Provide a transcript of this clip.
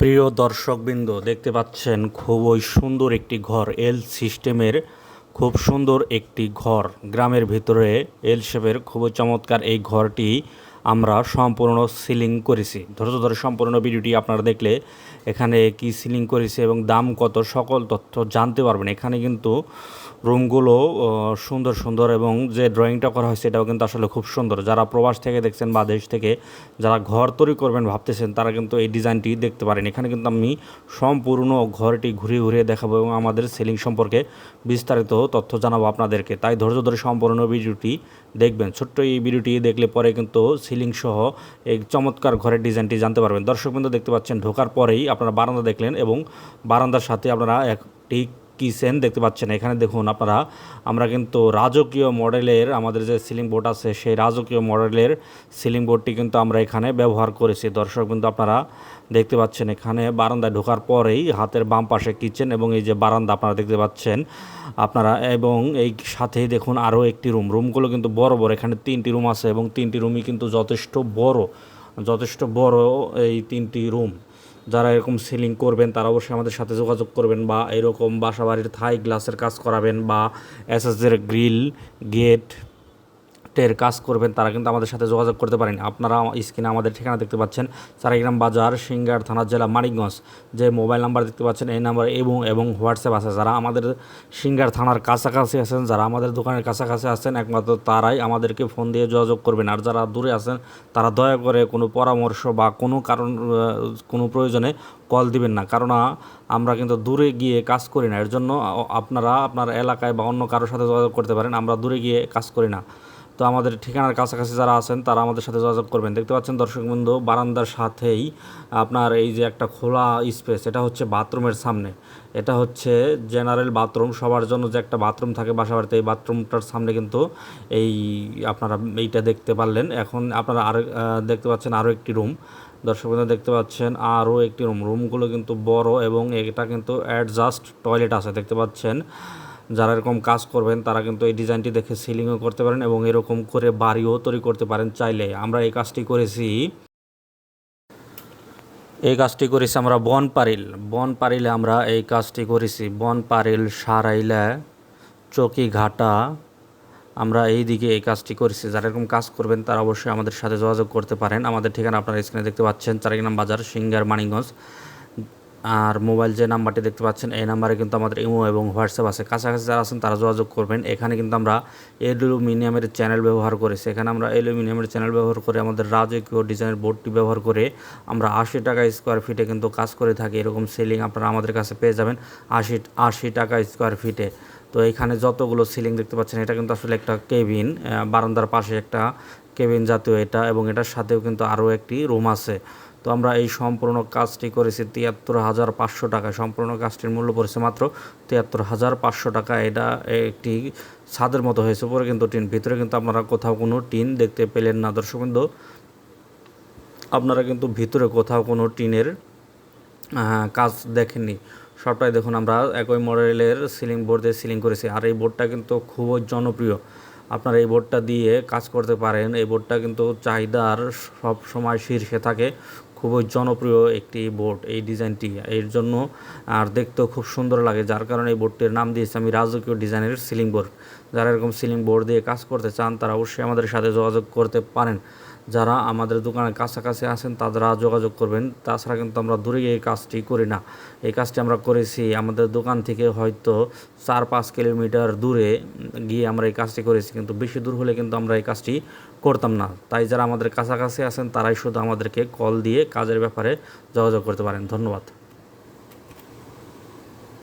প্রিয় দর্শকবৃন্দ, দেখতে পাচ্ছেন খুবই সুন্দর একটি ঘর এল সিস্টেমের খুব সুন্দর একটি ঘর। গ্রামের ভিতরে এল শেপের খুবই চমৎকার এই ঘরটি আমরা সম্পূর্ণ সিলিং করেছি। ধৈর্য ধরে সম্পূর্ণ ভিডিওটি আপনারা দেখলে এখানে কি সিলিং করেছে এবং দাম কত, সকল তথ্য জানতে পারবেন। এখানে কিন্তু রুমগুলো সুন্দর সুন্দর এবং যে ড্রয়িংটা করা হয়েছে এটাও কিন্তু আসলে খুব সুন্দর। যারা প্রবাস থেকে দেখছেন বা দেশ থেকে যারা ঘর তৈরি করবেন ভাবতেছেন, তারা কিন্তু এই ডিজাইনটি দেখতে পারেন। এখানে কিন্তু আমি সম্পূর্ণ ঘরটি ঘুরিয়ে ঘুরিয়ে দেখাবো এবং আমাদের সেলিং সম্পর্কে বিস্তারিত তথ্য জানাব আপনাদেরকে। তাই ধৈর্য ধরে সম্পূর্ণ ভিডিওটি দেখবেন। ছোট্ট এই ভিডিওটি দেখলে পরে কিন্তু সিলিং সহ এই চমৎকার ঘরের ডিজাইনটি জানতে পারবেন। দর্শক বিন্দু দেখতে পাচ্ছেন, ঢোকার পরেই আপনারা বারান্দা দেখলেন এবং বারান্দার সাথে আপনারা একটি কিচেন দেখতে পাচ্ছেন। এখানে দেখুন আপনারা, আমরা কিন্তু রাজকীয় মডেলের আমাদের যে সিলিং বোর্ড আছে, সেই রাজকীয় মডেলের সিলিং বোর্ডটি কিন্তু আমরা এখানে ব্যবহার করেছি। দর্শক কিন্তু আপনারা দেখতে পাচ্ছেন এখানে বারান্দায় ঢোকার পরেই হাতের বাম পাশে কিচেন এবং এই যে বারান্দা আপনারা দেখতে পাচ্ছেন। আপনারা এবং এই সাথেই দেখুন আরও একটি রুম। রুমগুলো কিন্তু বড় বড়, এখানে তিনটি রুম আছে এবং তিনটি রুমই কিন্তু যথেষ্ট বড় যথেষ্ট বড় এই তিনটি রুম। যারা এরকম সিলিং করবেন, তারা অবশ্যই আমাদের সাথে যোগাযোগ করবেন বা এরকম বাসা বাড়ির থাই গ্লাসের কাজ করাবেন বা এসএসের গ্রিল গেট টের কাজ করবেন, তারা কিন্তু আমাদের সাথে যোগাযোগ করতে পারেন। আপনারা স্ক্রিনে আমাদের ঠিকানা দেখতে পাচ্ছেন চারাইগ্রাম বাজার, সিঙ্গার থানা, জেলা মানিকগঞ্জ। যে মোবাইল নাম্বার দেখতে পাচ্ছেন, এই নাম্বার এবং এবং হোয়াটসঅ্যাপ আছে। যারা আমাদের সিঙ্গার থানার কাছাকাছি আছেন, যারা আমাদের দোকানের কাছাকাছি আছেন, একমাত্র তারাই আমাদেরকে ফোন দিয়ে যোগাযোগ করবেন। আর যারা দূরে আছেন, তারা দয়া করে কোনো পরামর্শ বা কোনো কারণ, কোনো প্রয়োজনে কল দিবেন না। কারণ আমরা কিন্তু দূরে গিয়ে কাজ করি না। এর জন্য আপনারা আপনার এলাকায় বা অন্য কারোর সাথে যোগাযোগ করতে পারেন। আমরা দূরে গিয়ে কাজ করি না। তো আমাদের ঠিকানার কাছাকাছি যারা আছেন, তারা আমাদের সাথে যোগাযোগ করবেন। দেখতে পাচ্ছেন দর্শক বন্ধু, বারান্দার সাথেই আপনার এই যে একটা খোলা স্পেস, এটা হচ্ছে বাথরুমের সামনে। এটা হচ্ছে জেনারেল বাথরুম, সবার জন্য যে একটা বাথরুম থাকে বাসা বাড়িতে, এই বাথরুমটার সামনে কিন্তু এই আপনারা এইটা দেখতে পারলেন। এখন আপনারা আরও দেখতে পাচ্ছেন আরও একটি রুম। দর্শক বন্ধু, দেখতে পাচ্ছেন আরও একটি রুম। রুমগুলো কিন্তু বড় এবং এটা কিন্তু অ্যাডজাস্ট টয়লেট আছে, দেখতে পাচ্ছেন। যারা এরকম কাজ করবেন, তারা কিন্তু এই ডিজাইনটি দেখে সিলিংও করতে পারেন এবং এরকম করে বাড়িও তৈরি করতে পারেন চাইলে। আমরা এই কাজটি করেছি, এই কাজটি করেছি আমরা বন পারিল বন পারিলে আমরা এই কাজটি করেছি। বনপারিল, সারাইলা, চকিঘাটা, আমরা এই দিকে এই কাজটি করেছি। যারা এরকম কাজ করবেন, তারা অবশ্যই আমাদের সাথে যোগাযোগ করতে পারেন। আমাদের ঠিকানা আপনারা স্ক্রিনে দেখতে পাচ্ছেন চারাইগ্রাম বাজার, সিঙ্গার, মানিকগঞ্জ। আর মোবাইল যে নাম্বারটি দেখতে পাচ্ছেন, এই নাম্বারে কিন্তু আমাদের ইমো এবং হোয়াটসঅ্যাপ আছে। কাছাকাছি যারা আছেন তারা যোগাযোগ করবেন। এখানে কিন্তু আমরা অ্যালুমিনিয়ামের চ্যানেল ব্যবহার করেছি এখানে আমরা অ্যালুমিনিয়ামের চ্যানেল ব্যবহার করে আমাদের রাজকীয় ডিজাইনের বোর্ডটি ব্যবহার করে আমরা আশি টাকা স্কোয়ার ফিটে কিন্তু কাজ করে থাকি। এরকম সিলিং আপনারা আমাদের কাছে পেয়ে যাবেন আশি আশি টাকা স্কোয়ার ফিটে তো এখানে যতগুলো সিলিং দেখতে পাচ্ছেন, এটা কিন্তু আসলে একটা কেবিন বারান্দার পাশে একটা কেবিন জাতীয় এটা এবং এটার সাথেও কিন্তু আরও একটি রুম আছে। তো আমরা এই সম্পূর্ণ কাজটি করেছি তিয়াত্তর হাজার পাঁচশো টাকা সম্পূর্ণ কাজটির মূল্য পড়েছে মাত্র তিয়াত্তর হাজার পাঁচশো টাকা এটা একটি ছাদের মতো হয়েছে উপরে কিন্তু টিন, ভিতরে কিন্তু আপনারা কোথাও কোনো টিন দেখতে পেলেন না। দর্শক বিন্দু আপনারা কিন্তু ভিতরে কোথাও কোনো টিনের কাজ দেখেননি। সবটাই দেখুন আমরা একই মডেলের সিলিং বোর্ড দিয়ে সিলিং করেছি। আর এই বোর্ডটা কিন্তু খুবই জনপ্রিয়। আপনারা এই বোর্ডটা দিয়ে কাজ করতে পারেন। এই বোর্ডটা কিন্তু চাহিদার সব সময় শীর্ষে থাকে। খুবই জনপ্রিয় একটি বোর্ড এই ডিজাইনটি। এর জন্য, আর দেখতেও খুব সুন্দর লাগে, যার কারণে এই বোর্ডটির নাম দিয়েছি আমি রাজকীয় ডিজাইনের সিলিং বোর্ড যারা এরকম সিলিং বোর্ড দিয়ে কাজ করতে চান, তারা অবশ্যই আমাদের সাথে যোগাযোগ করতে পারেন। যারা আমাদের দোকানের কাছাকাছি আছেন তারা যোগাযোগ করবেন। তাছাড়া কিন্তু আমরা দূরে গিয়ে এই কাজটি করি না। এই কাজটি আমরা করেছি আমাদের দোকান থেকে হয়তো চার পাঁচ কিলোমিটার দূরে গিয়ে আমরা এই কাজটি করেছি। কিন্তু বেশি দূর হলে কিন্তু আমরা এই কাজটি করতাম না। তাই যারা আমাদের কাছাকাছি আছেন, তারাই শুধু আমাদেরকে কল দিয়ে কাজের ব্যাপারে যোগাযোগ করতে পারেন। ধন্যবাদ।